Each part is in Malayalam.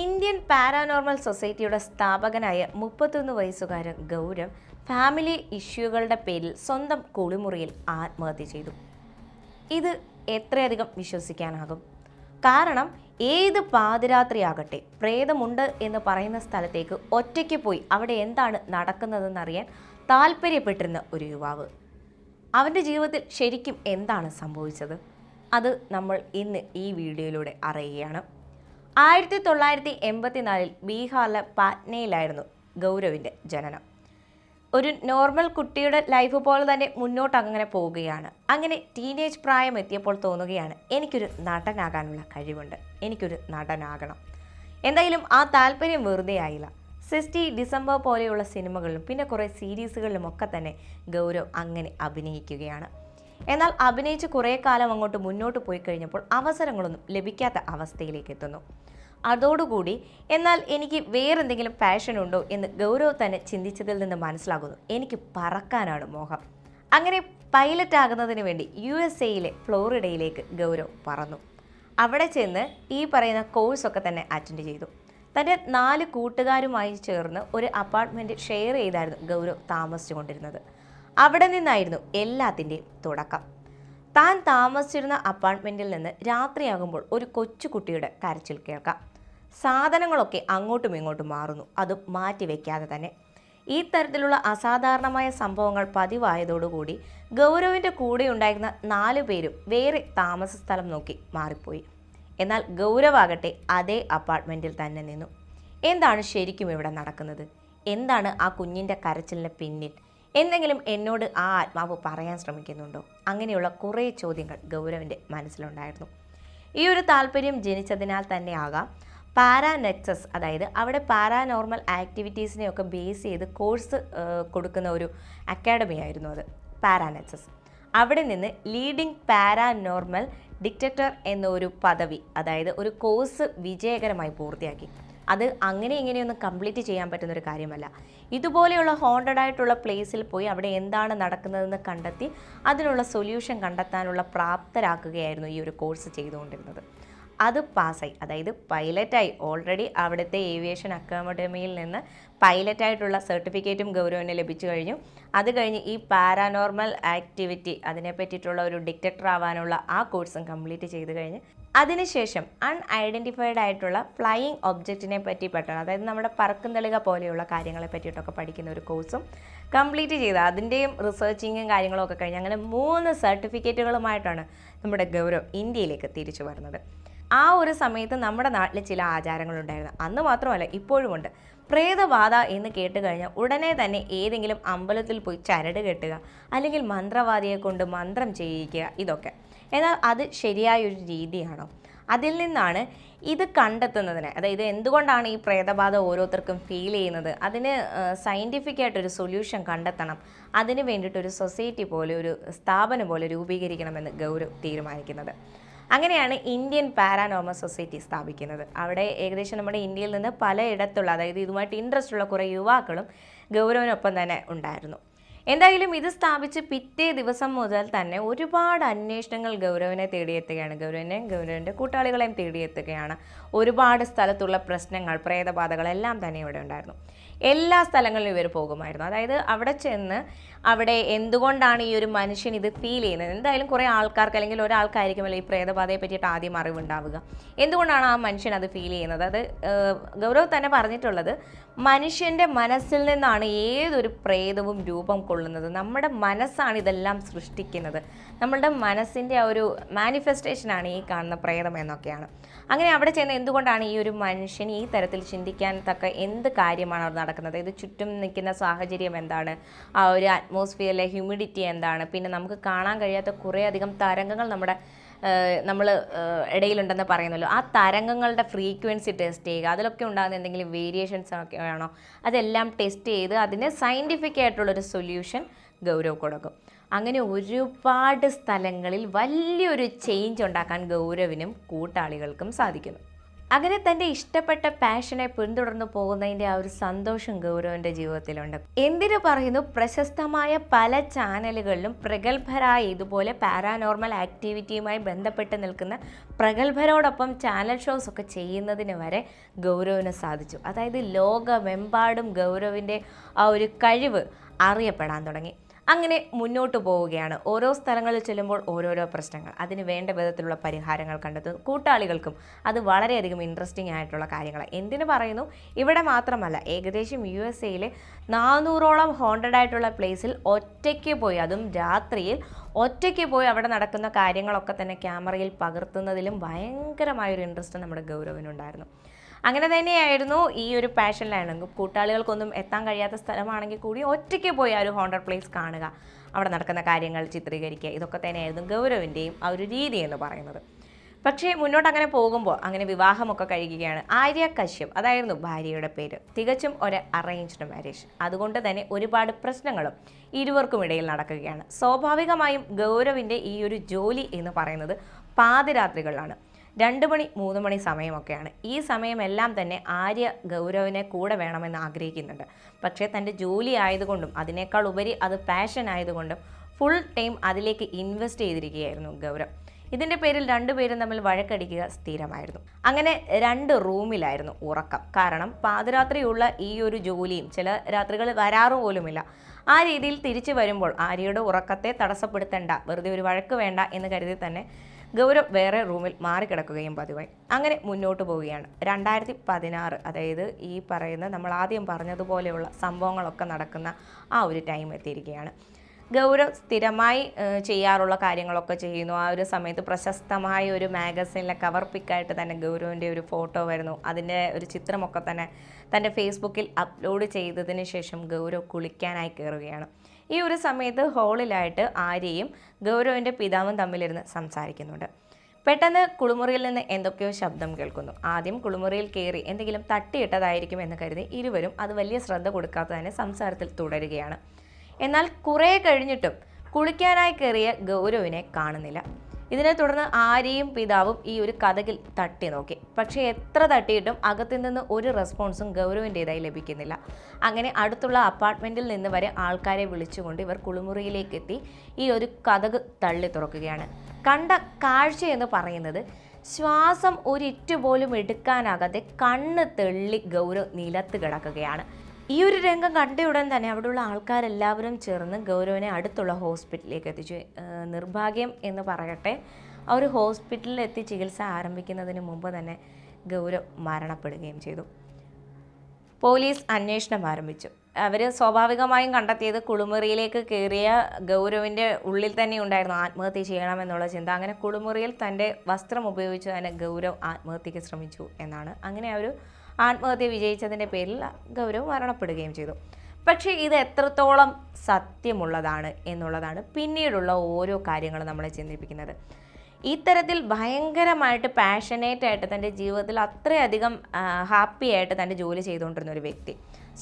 ഇന്ത്യൻ പാരാനോർമൽ സൊസൈറ്റിയുടെ സ്ഥാപകനായ മുപ്പത്തൊന്ന് വയസ്സുകാരൻ ഗൗരവ് ഫാമിലി ഇഷ്യൂകളുടെ പേരിൽ സ്വന്തം കുളിമുറിയിൽ ആത്മഹത്യ ചെയ്തു. ഇത് എത്രയധികം വിശ്വസിക്കാനാകും? കാരണം ഏത് പാതിരാത്രിയാകട്ടെ പ്രേതമുണ്ട് എന്ന് പറയുന്ന സ്ഥലത്തേക്ക് ഒറ്റയ്ക്ക് പോയി അവിടെ എന്താണ് നടക്കുന്നതെന്നറിയാൻ താല്പര്യപ്പെട്ടിരുന്ന ഒരു യുവാവ്. അവന്റെ ജീവിതത്തിൽ ശരിക്കും എന്താണ് സംഭവിച്ചത്? അത് നമ്മൾ ഇന്ന് ഈ വീഡിയോയിലൂടെ അറിയുകയാണ്. ആയിരത്തി തൊള്ളായിരത്തി എൺപത്തിനാലിൽ ബീഹാറിലെ പാറ്റ്നയിലായിരുന്നു ഗൗരവിന്റെ ജനനം. ഒരു നോർമൽ കുട്ടിയുടെ ലൈഫ് പോലെ തന്നെ മുന്നോട്ട് അങ്ങനെ പോവുകയാണ്. അങ്ങനെ ടീനേജ് പ്രായം എത്തിയപ്പോൾ തോന്നുകയാണ് എനിക്കൊരു നടനാകാനുള്ള കഴിവുണ്ട്. എനിക്കൊരു നടനാകണം. എന്തായാലും ആ താല്പര്യം വെറുതെ ആയില്ല. സിസ്റ്റി ഡിസംബർ പോലെയുള്ള സിനിമകളിലും പിന്നെ കുറേ സീരീസുകളിലും ഒക്കെ തന്നെ ഗൗരവ് അങ്ങനെ അഭിനയിക്കുകയാണ്. എന്നാൽ അഭിനയിച്ച് കുറേ കാലം അങ്ങോട്ട് മുന്നോട്ട് പോയി കഴിഞ്ഞപ്പോൾ അവസരങ്ങളൊന്നും ലഭിക്കാത്ത അവസ്ഥയിലേക്ക് എത്തുന്നു. അതോടുകൂടി എന്നാൽ എനിക്ക് വേറെന്തെങ്കിലും പാഷൻ ഉണ്ടോ എന്ന് ഗൗരവ് തന്നെ ചിന്തിച്ചതിൽ നിന്ന് മനസ്സിലാകുന്നു. എനിക്ക് പറക്കാനാണ് മോഹം. അങ്ങനെ പൈലറ്റ് ആകുന്നതിന് വേണ്ടി യു എസ് എയിലെ ഫ്ലോറിഡയിലേക്ക് ഗൗരവ് പറന്നു. അവിടെ ചെന്ന് ഈ പറയുന്ന കോഴ്സൊക്കെ തന്നെ അറ്റൻഡ് ചെയ്തു. തന്റെ നാല് കൂട്ടുകാരുമായി ചേർന്ന് ഒരു അപ്പാർട്ട്മെന്റ് ഷെയർ ചെയ്തായിരുന്നു ഗൗരവ് താമസിച്ചുകൊണ്ടിരുന്നത്. അവിടെ നിന്നായിരുന്നു എല്ലാത്തിന്റെയും തുടക്കം. താൻ താമസിച്ചിരുന്ന അപ്പാർട്ട്മെന്റിൽ നിന്ന് രാത്രിയാകുമ്പോൾ ഒരു കൊച്ചുകുട്ടിയുടെ കരച്ചിൽ കേൾക്കാം. സാധനങ്ങളൊക്കെ അങ്ങോട്ടും ഇങ്ങോട്ടും മാറുന്നു. അതും മാറ്റിവെക്കാതെ തന്നെ. ഈ തരത്തിലുള്ള അസാധാരണമായ സംഭവങ്ങൾ പതിവായതോടുകൂടി ഗൗരവിന്റെ കൂടെ ഉണ്ടായിരുന്ന നാലു പേരും വേറെ താമസ സ്ഥലം നോക്കി മാറിപ്പോയി. എന്നാൽ ഗൗരവാകട്ടെ അതേ അപ്പാർട്ട്മെന്റിൽ തന്നെ നിന്നു. എന്താണ് ശരിക്കും ഇവിടെ നടക്കുന്നത്? എന്താണ് ആ കുഞ്ഞിന്റെ കരച്ചിലിന് പിന്നിൽ? എന്തെങ്കിലും എന്നോട് ആ ആത്മാവ് പറയാൻ ശ്രമിക്കുന്നുണ്ടോ? അങ്ങനെയുള്ള കുറേ ചോദ്യങ്ങൾ ഗൗരവിന്റെ മനസ്സിലുണ്ടായിരുന്നു. ഈ ഒരു താല്പര്യം ജനിച്ചതിനാൽ തന്നെ ആകാം. പാരാനെക്സസ് അതായത് അവിടെ പാരാനോർമൽ ആക്ടിവിറ്റീസിനെയൊക്കെ ബേസ് ചെയ്ത് കോഴ്സ് കൊടുക്കുന്ന ഒരു അക്കാഡമി ആയിരുന്നു അത് പാരാനെക്സസ്. അവിടെ നിന്ന് ലീഡിംഗ് പാരാനോർമൽ ഡിറ്റക്ടർ എന്നൊരു പദവി അതായത് ഒരു കോഴ്സ് വിജയകരമായി പൂർത്തിയാക്കി. അത് അങ്ങനെ ഇങ്ങനെയൊന്നും കംപ്ലീറ്റ് ചെയ്യാൻ പറ്റുന്ന ഒരു കാര്യമല്ല. ഇതുപോലെയുള്ള ഹോണ്ടഡ് ആയിട്ടുള്ള പ്ലേസിൽ പോയി അവിടെ എന്താണ് നടക്കുന്നതെന്ന് കണ്ടെത്തി അതിനുള്ള സൊല്യൂഷൻ കണ്ടെത്താനുള്ള പ്രാപ്തരാക്കുകയായിരുന്നു ഈ ഒരു കോഴ്സ് ചെയ്തുകൊണ്ടിരുന്നത്. അത് പാസ്സായി അതായത് പൈലറ്റായി ഓൾറെഡി അവിടുത്തെ ഏവിയേഷൻ അക്കാഡമിയിൽ നിന്ന് പൈലറ്റായിട്ടുള്ള സർട്ടിഫിക്കറ്റും ഗൗരവന് ലഭിച്ചു കഴിഞ്ഞു. അത് കഴിഞ്ഞ് ഈ പാരാനോർമൽ ആക്ടിവിറ്റി അതിനെ പറ്റിയിട്ടുള്ള ഒരു ഡിറ്റക്ടർ ആവാനുള്ള ആ കോഴ്സും കംപ്ലീറ്റ് ചെയ്ത് കഴിഞ്ഞ് അതിനുശേഷം അൺഐഡന്റിഫൈഡ് ആയിട്ടുള്ള ഫ്ലൈയിങ് ഒബ്ജക്റ്റിനെ പറ്റി പെട്ടെന്ന് അതായത് നമ്മുടെ പറക്കുന്തളിക പോലെയുള്ള കാര്യങ്ങളെ പറ്റിയിട്ടൊക്കെ പഠിക്കുന്ന ഒരു കോഴ്സും കംപ്ലീറ്റ് ചെയ്ത്. അതിന്റെയും റിസർച്ചിങ്ങും കാര്യങ്ങളും ഒക്കെ കഴിഞ്ഞ് അങ്ങനെ മൂന്ന് സർട്ടിഫിക്കറ്റുകളുമായിട്ടാണ് നമ്മുടെ ഗൗരവ് ഇന്ത്യയിലേക്ക് തിരിച്ചു വരുന്നത്. ആ ഒരു സമയത്ത് നമ്മുടെ നാട്ടിൽ ചില ആചാരങ്ങളുണ്ടായിരുന്നു. അന്ന് മാത്രമല്ല ഇപ്പോഴുമുണ്ട്. പ്രേതബാധ എന്ന് കേട്ട് കഴിഞ്ഞാൽ ഉടനെ തന്നെ ഏതെങ്കിലും അമ്പലത്തിൽ പോയി ചരട് കെട്ടുക അല്ലെങ്കിൽ മന്ത്രവാദിയെ കൊണ്ട് മന്ത്രം ചെയ്യിക്കുക ഇതൊക്കെ. എന്നാൽ അത് ശരിയായൊരു രീതിയാണോ? അതിൽ നിന്നാണ് ഇത് കണ്ടെത്തുന്നതിന് അതായത് എന്തുകൊണ്ടാണ് ഈ പ്രേതബാധ ഓരോരുത്തർക്കും ഫീൽ ചെയ്യുന്നത്? അതിന് സയന്റിഫിക് ആയിട്ടൊരു സൊല്യൂഷൻ കണ്ടെത്തണം. അതിന് വേണ്ടിയിട്ടൊരു സൊസൈറ്റി പോലെ ഒരു സ്ഥാപനം പോലെ രൂപീകരിക്കണമെന്ന് ഗൗരവ് തീരുമാനിക്കുന്നത്. അങ്ങനെയാണ് ഇന്ത്യൻ പാരാനോമൽ സൊസൈറ്റി സ്ഥാപിക്കുന്നത്. അവിടെ ഏകദേശം നമ്മുടെ ഇന്ത്യയിൽ നിന്ന് പലയിടത്തുള്ള അതായത് ഇതുമായിട്ട് ഇൻട്രസ്റ്റ് ഉള്ള കുറേ യുവാക്കളും ഗൗരവനൊപ്പം തന്നെ ഉണ്ടായിരുന്നു. എന്തായാലും ഇത് സ്ഥാപിച്ച് പിറ്റേ ദിവസം മുതൽ തന്നെ ഒരുപാട് അന്വേഷണങ്ങൾ ഗൗരവനെ തേടിയെത്തുകയാണ്. ഗൗരവനെ ഗൗരവന്റെ കൂട്ടാളികളെയും തേടിയെത്തുകയാണ്. ഒരുപാട് സ്ഥലത്തുള്ള പ്രശ്നങ്ങൾ പ്രേതബാധകൾ എല്ലാം തന്നെ ഇവിടെ ഉണ്ടായിരുന്നു. എല്ലാ സ്ഥലങ്ങളിലും ഇവർ പോകുമായിരുന്നു. അതായത് അവിടെ ചെന്ന് അവിടെ എന്തുകൊണ്ടാണ് ഈ ഒരു മനുഷ്യൻ ഇത് ഫീൽ ചെയ്യുന്നത്? എന്തായാലും കുറേ ആൾക്കാർക്ക് അല്ലെങ്കിൽ ഒരാൾക്കായിരിക്കുമല്ലോ ഈ പ്രേതബാധയെ പറ്റിയിട്ട് ആദ്യം അറിവുണ്ടാവുക. എന്തുകൊണ്ടാണ് ആ മനുഷ്യൻ അത് ഫീൽ ചെയ്യുന്നത്? അത് ഗൗരവ് തന്നെ പറഞ്ഞിട്ടുള്ളത് മനുഷ്യന്റെ മനസ്സിൽ നിന്നാണ് ഏതൊരു പ്രേതവും രൂപം കൊള്ളുന്നത് നമ്മുടെ മനസ്സാണ് ഇതെല്ലാം സൃഷ്ടിക്കുന്നത്. നമ്മളുടെ മനസ്സിന്റെ ആ ഒരു മാനിഫെസ്റ്റേഷനാണ് ഈ കാണുന്ന പ്രേതം എന്നൊക്കെയാണ്. അങ്ങനെ അവിടെ ചെന്ന് എന്തുകൊണ്ടാണ് ഈ ഒരു മനുഷ്യൻ ഈ തരത്തിൽ ചിന്തിക്കാൻ തക്ക എന്ത് കാര്യമാണ് അവിടെ നടക്കുന്നത്? ഇത് ചുറ്റും നിൽക്കുന്ന സാഹചര്യം എന്താണ്? ആ ഒരു അറ്റ്മോസ്ഫിയറിലെ ഹ്യൂമിഡിറ്റി എന്താണ്? പിന്നെ നമുക്ക് കാണാൻ കഴിയാത്ത കുറേയധികം തരംഗങ്ങൾ നമ്മുടെ നമ്മൾ ഇടയിലുണ്ടെന്ന് പറയുന്നല്ലോ. ആ തരംഗങ്ങളുടെ ഫ്രീക്വൻസി ടെസ്റ്റ് ചെയ്യുക അതിലൊക്കെ ഉണ്ടാകുന്ന എന്തെങ്കിലും വേരിയേഷൻസ് ഒക്കെ ആണോ അതെല്ലാം ടെസ്റ്റ് ചെയ്ത് അതിന് സയന്റിഫിക് ആയിട്ടുള്ളൊരു സൊല്യൂഷൻ ഗൗരവ് കൊടുക്കും. അങ്ങനെ ഒരുപാട് സ്ഥലങ്ങളിൽ വലിയൊരു ചേഞ്ച് ഉണ്ടാക്കാൻ ഗൗരവിനും കൂട്ടാളികൾക്കും സാധിക്കുന്നു. അങ്ങനെ തന്റെ ഇഷ്ടപ്പെട്ട പാഷനെ പിന്തുടർന്നു പോകുന്നതിന്റെ ആ ഒരു സന്തോഷം ഗൗരവന്റെ ജീവിതത്തിലുണ്ട്. എന്തിനു പറയുന്നു? പ്രശസ്തമായ പല ചാനലുകളിലും പ്രഗത്ഭരായ ഇതുപോലെ പാരാനോർമൽ ആക്ടിവിറ്റിയുമായി ബന്ധപ്പെട്ട് നിൽക്കുന്ന പ്രഗത്ഭരോടൊപ്പം ചാനൽ ഷോസ് ഒക്കെ ചെയ്യുന്നതിന് വരെ ഗൗരവിന് സാധിച്ചു. അതായത് ലോകമെമ്പാടും ഗൗരവിന്റെ ആ ഒരു കഴിവ് അറിയപ്പെടാൻ തുടങ്ങി. അങ്ങനെ മുന്നോട്ട് പോവുകയാണ്. ഓരോ സ്ഥലങ്ങളിൽ ചെല്ലുമ്പോൾ ഓരോരോ പ്രശ്നങ്ങൾ. അതിന് വേണ്ട വിധത്തിലുള്ള പരിഹാരങ്ങൾ കണ്ടെത്തുന്നു. കൂട്ടാളികൾക്കും അത് വളരെയധികം ഇൻട്രസ്റ്റിംഗ് ആയിട്ടുള്ള കാര്യങ്ങൾ എന്തിനു പറയുന്നു? ഇവിടെ മാത്രമല്ല ഏകദേശം യു എസ് എയിലെ നാനൂറോളം ഹോണ്ടഡ് ആയിട്ടുള്ള പ്ലേസിൽ ഒറ്റയ്ക്ക് പോയി അതും രാത്രിയിൽ ഒറ്റയ്ക്ക് പോയി അവിടെ നടക്കുന്ന കാര്യങ്ങളൊക്കെ തന്നെ ക്യാമറയിൽ പകർത്തുന്നതിലും ഭയങ്കരമായൊരു ഇൻട്രസ്റ്റ് നമ്മുടെ ഗൗരവിനുണ്ടായിരുന്നു. അങ്ങനെ തന്നെയായിരുന്നു ഈ ഒരു പാഷനിലാണ് കൂട്ടാളികൾക്കൊന്നും എത്താൻ കഴിയാത്ത സ്ഥലമാണെങ്കിൽ കൂടി ഒറ്റയ്ക്ക് പോയി ആ ഒരു ഹോണ്ടർ പ്ലേസ് കാണുക. അവിടെ നടക്കുന്ന കാര്യങ്ങൾ ചിത്രീകരിക്കുക. ഇതൊക്കെ തന്നെയായിരുന്നു ഗൗരവിന്റെയും ആ ഒരു രീതി എന്ന് പറയുന്നത്. പക്ഷേ മുന്നോട്ട് അങ്ങനെ പോകുമ്പോൾ അങ്ങനെ വിവാഹമൊക്കെ കഴിയുകയാണ്. ആര്യ കശ്യപ് അതായിരുന്നു ഭാര്യയുടെ പേര്. തികച്ചും ഒരു അറേഞ്ച്ഡ് മാരേജ് അതുകൊണ്ട് തന്നെ ഒരുപാട് പ്രശ്നങ്ങളും ഇരുവർക്കും ഇടയിൽ നടക്കുകയാണ്. സ്വാഭാവികമായും ഗൗരവിന്റെ ഈ ഒരു ജോലി എന്ന് പറയുന്നത് പാതിരാത്രികളിലാണ്. രണ്ട് മണി മൂന്ന് മണി സമയമൊക്കെയാണ്. ഈ സമയമെല്ലാം തന്നെ ആര്യ ഗൗരവിനെ കൂടെ വേണമെന്ന് ആഗ്രഹിക്കുന്നുണ്ട്. പക്ഷേ തന്റെ ജോലി ആയതുകൊണ്ടും അതിനേക്കാൾ ഉപരി അത് പാഷൻ ആയതുകൊണ്ടും ഫുൾ ടൈം അതിലേക്ക് ഇൻവെസ്റ്റ് ചെയ്തിരിക്കുകയായിരുന്നു ഗൗരവ്. ഇതിന്റെ പേരിൽ രണ്ടുപേരും തമ്മിൽ വഴക്കടിക്കുക സ്ഥിരമായിരുന്നു. അങ്ങനെ രണ്ട് റൂമിലായിരുന്നു ഉറക്കം. കാരണം പാതിരാത്രിയുള്ള ഈ ഒരു ജോലിയും ചില രാത്രികൾ വരാറു പോലുമില്ല. ആ രീതിയിൽ തിരിച്ചു വരുമ്പോൾ ആര്യയുടെ ഉറക്കത്തെ തടസ്സപ്പെടുത്തേണ്ട വെറുതെ ഒരു വഴക്ക് വേണ്ട എന്ന് കരുതി തന്നെ ഗൗരവ് വേറെ റൂമിൽ മാറിക്കിടക്കുകയും പതിവായി. അങ്ങനെ മുന്നോട്ട് പോവുകയാണ്. രണ്ടായിരത്തി പതിനാറ് അതായത് ഈ പറയുന്ന നമ്മൾ ആദ്യം പറഞ്ഞതുപോലെയുള്ള സംഭവങ്ങളൊക്കെ നടക്കുന്ന ആ ഒരു ടൈം എത്തിയിരിക്കുകയാണ്. ഗൗരവ് സ്ഥിരമായി ചെയ്യാറുള്ള കാര്യങ്ങളൊക്കെ ചെയ്യുന്നു. ആ ഒരു സമയത്ത് പ്രശസ്തമായ ഒരു മാഗസിനിലെ കവർ പിക്കായിട്ട് തന്നെ ഗൗരവിന്റെ ഒരു ഫോട്ടോ വരുന്നു. അതിന്റെ ഒരു ചിത്രമൊക്കെ തന്നെ തന്റെ ഫേസ്ബുക്കിൽ അപ്ലോഡ് ചെയ്തതിന് ശേഷം ഗൗരവ് കുളിക്കാനായി കയറുകയാണ് ഈ ഒരു സമയത്ത് ഹോളിലായിട്ട് ആര്യയും ഗൗരവിന്റെ പിതാവും തമ്മിലിരുന്ന് സംസാരിക്കുന്നുണ്ട്. പെട്ടെന്ന് കുളിമുറിയിൽ നിന്ന് എന്തൊക്കെയോ ശബ്ദം കേൾക്കുന്നു. ആദ്യം കുളിമുറിയിൽ കയറി എന്തെങ്കിലും തട്ടിയിട്ടതായിരിക്കും എന്ന് കരുതി ഇരുവരും അത് വലിയ ശ്രദ്ധ കൊടുക്കാതെ തന്നെ സംസാരത്തിൽ തുടരുകയാണ്. എന്നാൽ കുറേ കഴിഞ്ഞിട്ടും കുളിക്കാനായി കയറിയ ഗൗരവിനെ കാണുന്നില്ല. ഇതിനെ തുടർന്ന് ആര്യയും പിതാവും ഈ ഒരു കഥകിൽ തട്ടി നോക്കി. പക്ഷേ എത്ര തട്ടിയിട്ടും അകത്തു നിന്ന് ഒരു റെസ്പോൺസും ഗൗരവിന്റെതായി ലഭിക്കുന്നില്ല. അങ്ങനെ അടുത്തുള്ള അപ്പാർട്ട്മെന്റിൽ നിന്ന് വരെ ആൾക്കാരെ വിളിച്ചുകൊണ്ട് ഇവർ കുളിമുറിയിലേക്ക് എത്തി ഈ ഒരു കഥക് തള്ളി തുറക്കുകയാണ്. കണ്ട കാഴ്ച എന്ന് പറയുന്നത് ശ്വാസം ഒരിറ്റു പോലും എടുക്കാനാകാതെ കണ്ണ് തെള്ളി ഗൗരവ് നിലത്ത് കിടക്കുകയാണ്. ഈ ഒരു രംഗം കണ്ട ഉടൻ തന്നെ അവിടെയുള്ള ആൾക്കാരെല്ലാവരും ചേർന്ന് ഗൗരവനെ അടുത്തുള്ള ഹോസ്പിറ്റലിലേക്ക് എത്തിച്ചു. നിർഭാഗ്യം എന്ന് പറയട്ടെ ആ ഒരു ഹോസ്പിറ്റലിൽ എത്തി ചികിത്സ ആരംഭിക്കുന്നതിന് മുമ്പ് തന്നെ ഗൗരവ് മരണപ്പെടുകയും ചെയ്തു. പോലീസ് അന്വേഷണം ആരംഭിച്ചു. അവർ സ്വാഭാവികമായും കണ്ടെത്തിയത് കുളിമുറിയിലേക്ക് കയറിയ ഗൗരവിന്റെ ഉള്ളിൽ തന്നെ ഉണ്ടായിരുന്നു. ആത്മഹത്യ ചെയ്യണമെന്നുള്ള ചിന്ത. അങ്ങനെ കുളിമുറിയിൽ തന്റെ വസ്ത്രം ഉപയോഗിച്ച് തന്നെ ഗൗരവ് ആത്മഹത്യക്ക് ശ്രമിച്ചു എന്നാണ്. അങ്ങനെ ആ ഒരു ആത്മഹത്യ വിജയിച്ചതിന്റെ പേരിൽ ഗൗരവ് മരണപ്പെടുകയും ചെയ്തു. പക്ഷേ ഇത് എത്രത്തോളം സത്യമുള്ളതാണ് എന്നുള്ളതാണ് പിന്നീടുള്ള ഓരോ കാര്യങ്ങളും നമ്മളെ ചിന്തിപ്പിക്കുന്നത്. ഇത്തരത്തിൽ ഭയങ്കരമായിട്ട് പാഷനേറ്റ് ആയിട്ട് തന്റെ ജീവിതത്തിൽ അത്രയധികം ഹാപ്പി ആയിട്ട് തന്റെ ജോലി ചെയ്തുകൊണ്ടിരുന്ന ഒരു വ്യക്തി.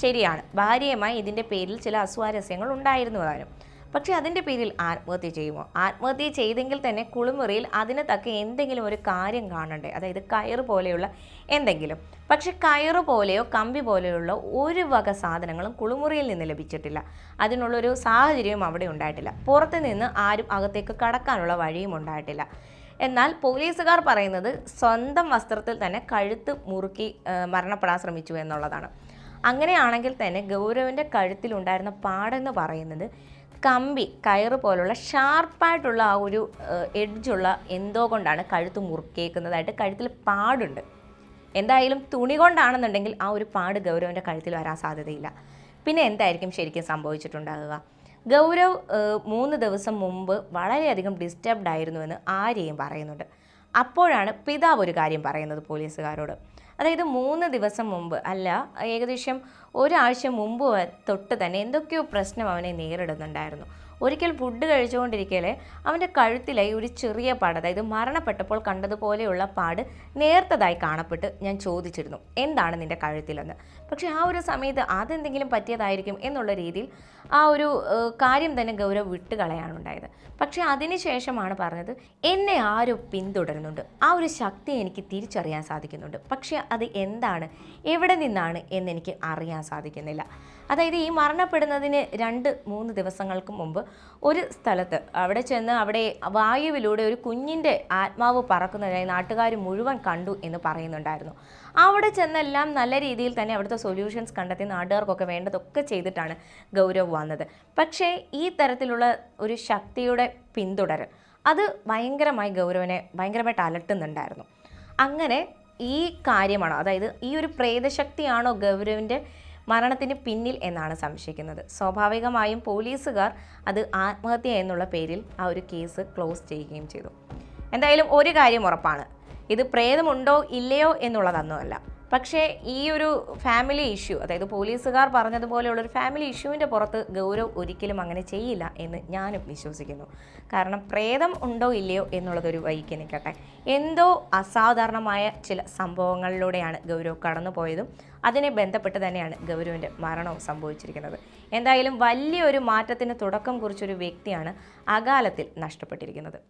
ശരിയാണ്. ഭാര്യയുമായി ഇതിന്റെ പേരിൽ ചില അസ്വാരസ്യങ്ങൾ ഉണ്ടായിരുന്നു താനും പക്ഷേ അതിന്റെ പേരിൽ ആത്മഹത്യ ചെയ്യുമോ? ആത്മഹത്യ ചെയ്തെങ്കിൽ തന്നെ കുളിമുറിയിൽ അതിന് തക്ക എന്തെങ്കിലും ഒരു കാര്യം കാണണ്ടേ? അതായത് കയറ് പോലെയുള്ള എന്തെങ്കിലും. പക്ഷെ കയറ് പോലെയോ കമ്പി പോലെയുള്ള ഒരു വക സാധനങ്ങളും കുളിമുറിയിൽ നിന്ന് ലഭിച്ചിട്ടില്ല. അതിനുള്ളൊരു സാഹചര്യവും അവിടെ ഉണ്ടായിട്ടില്ല. പുറത്ത് നിന്ന് ആരും അകത്തേക്ക് കടക്കാനുള്ള വഴിയും ഉണ്ടായിട്ടില്ല. എന്നാൽ പോലീസുകാർ പറയുന്നത് സ്വന്തം വസ്ത്രത്തിൽ തന്നെ കഴുത്ത് മുറുക്കി മരണപ്പെടാൻ ശ്രമിച്ചു എന്നുള്ളതാണ്. അങ്ങനെയാണെങ്കിൽ തന്നെ ഗൗരവിന്റെ കഴുത്തിലുണ്ടായിരുന്ന പാടെന്ന് പറയുന്നത് കമ്പി കയറ് പോലുള്ള ഷാർപ്പായിട്ടുള്ള ആ ഒരു എഡ്ജുള്ള എന്തോ കൊണ്ടാണ് കഴുത്ത് മുറുക്കേക്കുന്നതായിട്ട് കഴുത്തിൽ പാടുണ്ട്. എന്തായാലും തുണി കൊണ്ടാണെന്നുണ്ടെങ്കിൽ ആ ഒരു പാട് ഗൗരവന്റെ കഴുത്തിൽ വരാൻ സാധ്യതയില്ല. പിന്നെ എന്തായിരിക്കും ശരിക്കും സംഭവിച്ചിട്ടുണ്ടാകുക ഗൗരവ് മൂന്ന് ദിവസം മുമ്പ് വളരെയധികം ഡിസ്റ്റർബ്ഡ് ആയിരുന്നുവെന്ന് ആരെയും പറയുന്നുണ്ട്. അപ്പോഴാണ് പിതാവ് ഒരു കാര്യം പറയുന്നത് പോലീസുകാരോട്. അതായത് മൂന്ന് ദിവസം മുമ്പ് അല്ല ഏകദേശം ഒരാഴ്ച മുമ്പ് തൊട്ട് തന്നെ എന്തൊക്കെയോ പ്രശ്നം അവനെ നേരിടുന്നുണ്ടായിരുന്നു. ഒരിക്കൽ ഫുഡ് കഴിച്ചുകൊണ്ടിരിക്കലെ അവന്റെ കഴുത്തിലായി ഒരു ചെറിയ പാട് അതായത് മരണപ്പെട്ടപ്പോൾ കണ്ടതുപോലെയുള്ള പാട് നേർത്തതായി കാണപ്പെട്ട് ഞാൻ ചോദിച്ചിരുന്നു എന്താണ് നിന്റെ കഴുത്തിലെന്ന്? പക്ഷേ ആ ഒരു സമയത്ത് അതെന്തെങ്കിലും പറ്റിയതായിരിക്കും എന്നുള്ള രീതിയിൽ ആ ഒരു കാര്യം തന്നെ ഗൗരവ് വിട്ട് കളയാനുണ്ടായത് പക്ഷേ അതിനുശേഷമാണ് പറഞ്ഞത് എന്നെ ആരോ പിന്തുടരുന്നുണ്ട്. ആ ഒരു ശക്തി എനിക്ക് തിരിച്ചറിയാൻ സാധിക്കുന്നുണ്ട്. പക്ഷേ അത് എന്താണ്? എവിടെ നിന്നാണ് എന്നെനിക്ക് അറിയാൻ സാധിക്കുന്നില്ല. അതായത് ഈ മരണപ്പെടുന്നതിന് രണ്ട് മൂന്ന് ദിവസങ്ങൾക്ക് മുമ്പ് ഒരു സ്ഥലത്ത് അവിടെ ചെന്ന് അവിടെ വായുവിലൂടെ ഒരു കുഞ്ഞിന്റെ ആത്മാവ് പറക്കുന്നതായി നാട്ടുകാർ മുഴുവൻ കണ്ടു എന്ന് പറയുന്നുണ്ടായിരുന്നു. അവിടെ ചെന്നെല്ലാം നല്ല രീതിയിൽ തന്നെ അവിടുത്തെ സൊല്യൂഷൻസ് കണ്ടെത്തി നാട്ടുകാർക്കൊക്കെ വേണ്ടതൊക്കെ ചെയ്തിട്ടാണ് ഗൗരവ് വന്നത്. പക്ഷേ ഈ തരത്തിലുള്ള ഒരു ശക്തിയുടെ പിന്തുടരൽ അത് ഭയങ്കരമായി ഗൗരവനെ ഭയങ്കരമായിട്ട് അലട്ടുന്നുണ്ടായിരുന്നു. അങ്ങനെ ഈ കാര്യമാണ് അതായത് ഈ ഒരു പ്രേതശക്തിയാണോ ഗൗരവിന്റെ മരണത്തിന് പിന്നിൽ എന്നാണ് സംശയിക്കുന്നത്. സ്വാഭാവികമായും പോലീസുകാർ അത് ആത്മഹത്യ എന്നുള്ള പേരിൽ ആ ഒരു കേസ് ക്ലോസ് ചെയ്യുകയും ചെയ്തു. എന്തായാലും ഒരു കാര്യം ഉറപ്പാണ്. ഇത് പ്രേതമുണ്ടോ ഇല്ലയോ എന്നുള്ളതൊന്നുമല്ല. പക്ഷേ ഈ ഒരു ഫാമിലി ഇഷ്യൂ അതായത് പോലീസുകാർ പറഞ്ഞതുപോലെയുള്ള ഒരു ഫാമിലി ഇഷ്യൂവിന്റെ പുറത്ത് ഗൗരവ് ഒരിക്കലും അങ്ങനെ ചെയ്യില്ല എന്ന് ഞാനും വിശ്വസിക്കുന്നു. കാരണം പ്രേതം ഉണ്ടോ ഇല്ലയോ എന്നുള്ളതൊരു വൈകി നിൽക്കട്ടെ. എന്തോ അസാധാരണമായ ചില സംഭവങ്ങളിലൂടെയാണ് ഗൗരവ് കടന്നുപോയതും അതിനെ ബന്ധപ്പെട്ട് തന്നെയാണ് ഗൗരവിന്റെ മരണവും സംഭവിച്ചിരിക്കുന്നത്. എന്തായാലും വലിയൊരു മാറ്റത്തിന് തുടക്കം കുറിച്ചൊരു വ്യക്തിയാണ് അകാലത്തിൽ നഷ്ടപ്പെട്ടിരിക്കുന്നത്.